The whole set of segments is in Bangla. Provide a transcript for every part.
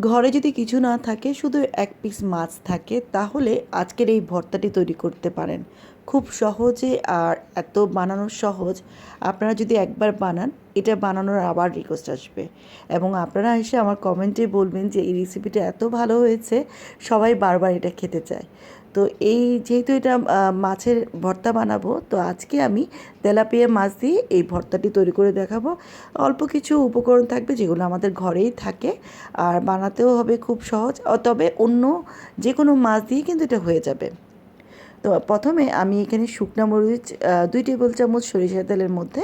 ঘরে যদি কিছু না থাকে, শুধু এক পিস মাছ থাকে, তাহলে আজকের এই ভর্তাটি তৈরি করতে পারেন। খুব সহজে আর এত বানানো সহজ। আপনারা যদি একবার বানান, এটা বানানোর আবার রিকোয়েস্ট আসবে। এবং আপনারা এসে আমার কমেন্টে বলবেন যে, এই রেসিপিটা এত ভালো হয়েছে। সবাই বারবার এটা খেতে চায়। তো এই যেহেতু এটা মাছের ভর্তা বানাবো, তো আজকে আমি তেলাপিয়া মাছ দিয়ে এই ভর্তাটি তৈরি করে দেখাবো। অল্প কিছু উপকরণ থাকবে যেগুলো আমাদের ঘরেই থাকে, আর বানাতেও হবে খুব সহজ তবে অন্য যে কোনো মাছ দিয়ে কিন্তু এটা হয়ে যাবে। তো প্রথমে আমি এখানে শুকনা মরিচ দুই টেবিল চামচ সরিষা তেলের মধ্যে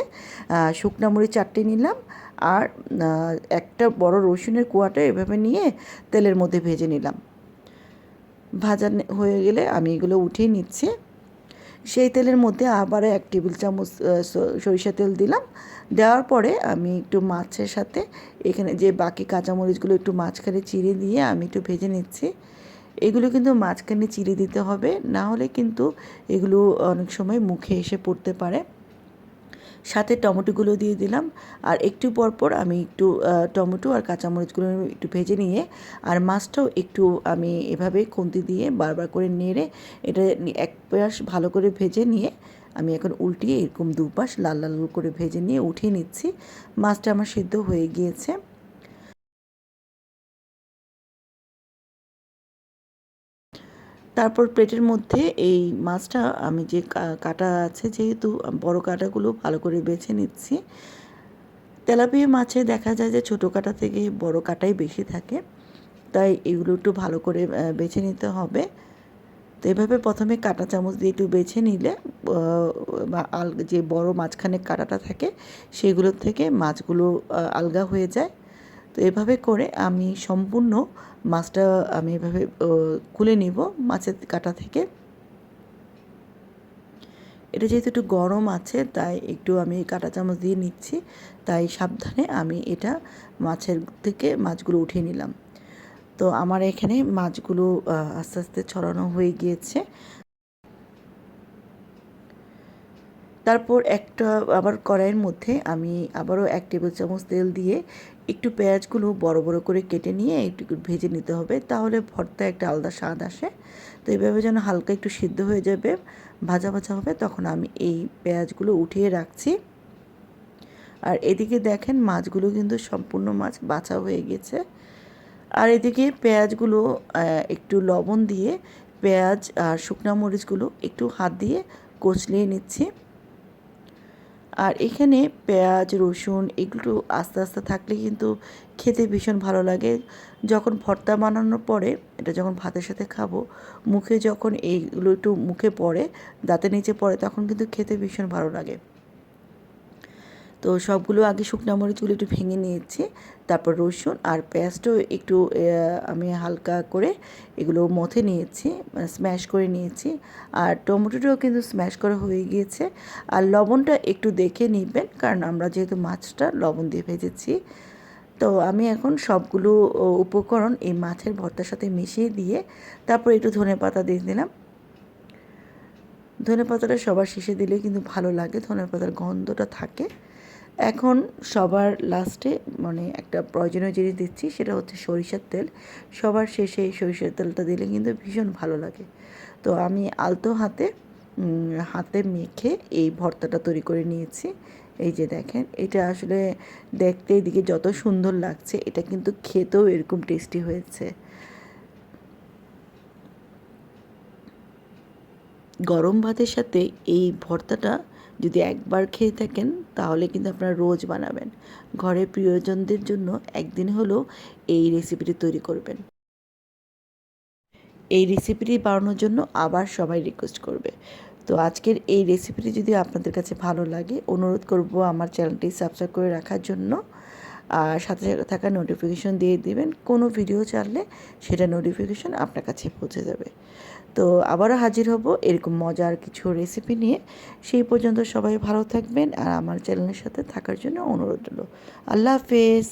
শুকনা মরিচ চারটে নিলাম, আর একটা বড় রসুনের কুয়াটা এভাবে নিয়ে তেলের মধ্যে ভেজে নিলাম। ভাজা হয়ে গেলে আমি এগুলো উঠিয়ে নিচ্ছি। সেই তেলের মধ্যে আবারও এক টেবিল চামচ সরিষা তেল দিলাম। দেওয়ার পরে আমি একটু মাছের সাথে এখানে যে বাকি কাঁচামরিচগুলো একটু মাঝখানে চিড়ে দিয়ে আমি একটু ভেজে নিচ্ছি। এগুলো কিন্তু মাঝখানে চিড়ে দিতে হবে, না হলে কিন্তু এগুলো অনেক সময় মুখে এসে পড়তে পারে। সাথে টমেটোগুলো দিয়ে দিলাম। আর একটু পর পর আমি একটু টমেটো আর কাঁচামরিচগুলো একটু ভেজে নিয়ে, আর মাছটাও একটু আমি এভাবে খুন্তি দিয়ে বারবার করে নেড়ে, এটা এক পাশ ভালো করে ভেজে নিয়ে, আমি এখন উল্টিয়ে এরকম দুপাশ লাল লাল করে ভেজে নিয়ে উঠিয়ে নিচ্ছি। মাছটা আমার সিদ্ধ হয়ে গিয়েছে। তারপর প্লেটের মধ্যে এই মাছটা আমি যে কাটা আছে যেহেতু বড় কাটাগুলো ভালো করে বেছে নিচ্ছি। তেলাপিয়া মাছে দেখা যায় যে ছোটো কাটা থেকে বড় কাটাই বেশি থাকে, তাই এগুলো একটু ভালো করে বেছে নিতে হবে। তো এভাবে প্রথমে কাঁটা চামচ দিয়ে একটু বেছে নিলে যে বড় মাঝখানে কাঁটাটা থাকে সেগুলোর থেকে মাছগুলো আলগা হয়ে যায়। তো এভাবে করে আমি সম্পূর্ণ মাছটা আমি এভাবে খুলে নিব মাছের কাঁটা থেকে। এটা যেহেতু একটু গরম আছে, তাই একটু আমি কাঁটা চামচ দিয়ে নিচ্ছি, তাই সাবধানে আমি এটা মাছের থেকে মাছগুলো উঠিয়ে নিলাম। তো আমার এখানে মাছগুলো আস্তে আস্তে ছড়ানো হয়ে গিয়েছে। তারপর একটা আবার কড়াইয়ের মধ্যে আমি আবারও এক টেবিল চামচ তেল দিয়ে একটু পেঁয়াজগুলো বড় বড় করে কেটে নিয়ে একটু ভেজে নিতে হবে। তাহলে ভর্তা একটা আলাদা স্বাদ আসে। তো এইভাবে যেন হালকা একটু সিদ্ধ হয়ে যাবে, ভাজা ভাজা হবে, তখন আমি এই পেঁয়াজগুলো উঠিয়ে রাখছি। আর এদিকে দেখেন মাছগুলো কিন্তু সম্পূর্ণ মাছ বাছা হয়ে গেছে। আর এদিকে পেঁয়াজগুলো একটু লবণ দিয়ে পেঁয়াজ আর শুকনা মরিচগুলো একটু হাত দিয়ে কচলিয়ে নিচ্ছি। আর এখানে পেঁয়াজ, রসুন এগুলো আস্তে আস্তে থাকলে কিন্তু খেতে ভীষণ ভালো লাগে। যখন ভর্তা বানানোর পরে এটা যখন ভাতের সাথে খাব, মুখে যখন এইগুলো একটু মুখে পড়ে, দাঁতের নিচে পড়ে, তখন কিন্তু খেতে ভীষণ ভালো লাগে। তো সবগুলো আগে শুকনা মরিচগুলো একটু ভেঙে নিয়েছি, তারপর রসুন আর পেঁয়াজটাও একটু আমি হালকা করে এগুলো মথে নিয়েছি স্ম্যাশ করে নিয়েছি। আর টমেটোটাও কিন্তু স্ম্যাশ করা হয়ে গিয়েছে। আর লবণটা একটু দেখে নেবেন, কারণ আমরা যেহেতু মাছটা লবণ দিয়ে ভেজেছি। তো আমি এখন সবগুলো উপকরণ এই মাছের ভর্তার সাথে মিশিয়ে দিয়ে তারপর একটু ধনে পাতা দিয়ে দিলাম। ধনে পাতাটা সবার শেষে দিলে কিন্তু ভালো লাগে, ধনে পাতার গন্ধটা থাকে। এখন সবার লাস্টে মানে একটা প্রয়োজনীয় জিনিস দিচ্ছি, সেটা হচ্ছে সরিষার তেল। সবার শেষে সরিষার তেলটা দিলে কিন্তু ভীষণ ভালো লাগে। তো আমি আলতো হাতে হাতে মেখে এই ভর্তাটা তৈরি করে নিয়েছি। এই যে দেখেন, এটা আসলে দেখতে এদিকে যত সুন্দর লাগছে, এটা কিন্তু খেতেও এরকম টেস্টি হয়েছে। গরম ভাতের সাথে এই ভর্তাটা যদি একবার খেয়ে থাকেন, তাহলে কিন্তু আপনারা রোজ বানাবেন। ঘরের প্রিয়জনদের জন্য একদিন হলেও এই রেসিপিটি তৈরি করবেন। এই রেসিপিটি বানানোর জন্য আবার সবাই রিকোয়েস্ট করবে। তো আজকের এই রেসিপিটি যদি আপনাদের কাছে ভালো লাগে, অনুরোধ করব আমার চ্যানেলটি সাবস্ক্রাইব করে রাখার জন্য। আর সাথে সাথে থাকা নোটিফিকেশন দিয়ে দিবেন। কোনো ভিডিও চাললে সেটা নোটিফিকেশন আপনার কাছে পৌঁছে যাবে। তো আবারও হাজির হব এরকম মজার কিছু রেসিপি নিয়ে। সেই পর্যন্ত সবাই ভালো থাকবেন আর আমার চ্যানেলের সাথে থাকার জন্য অনুরোধ রইল। আল্লাহ হাফেজ।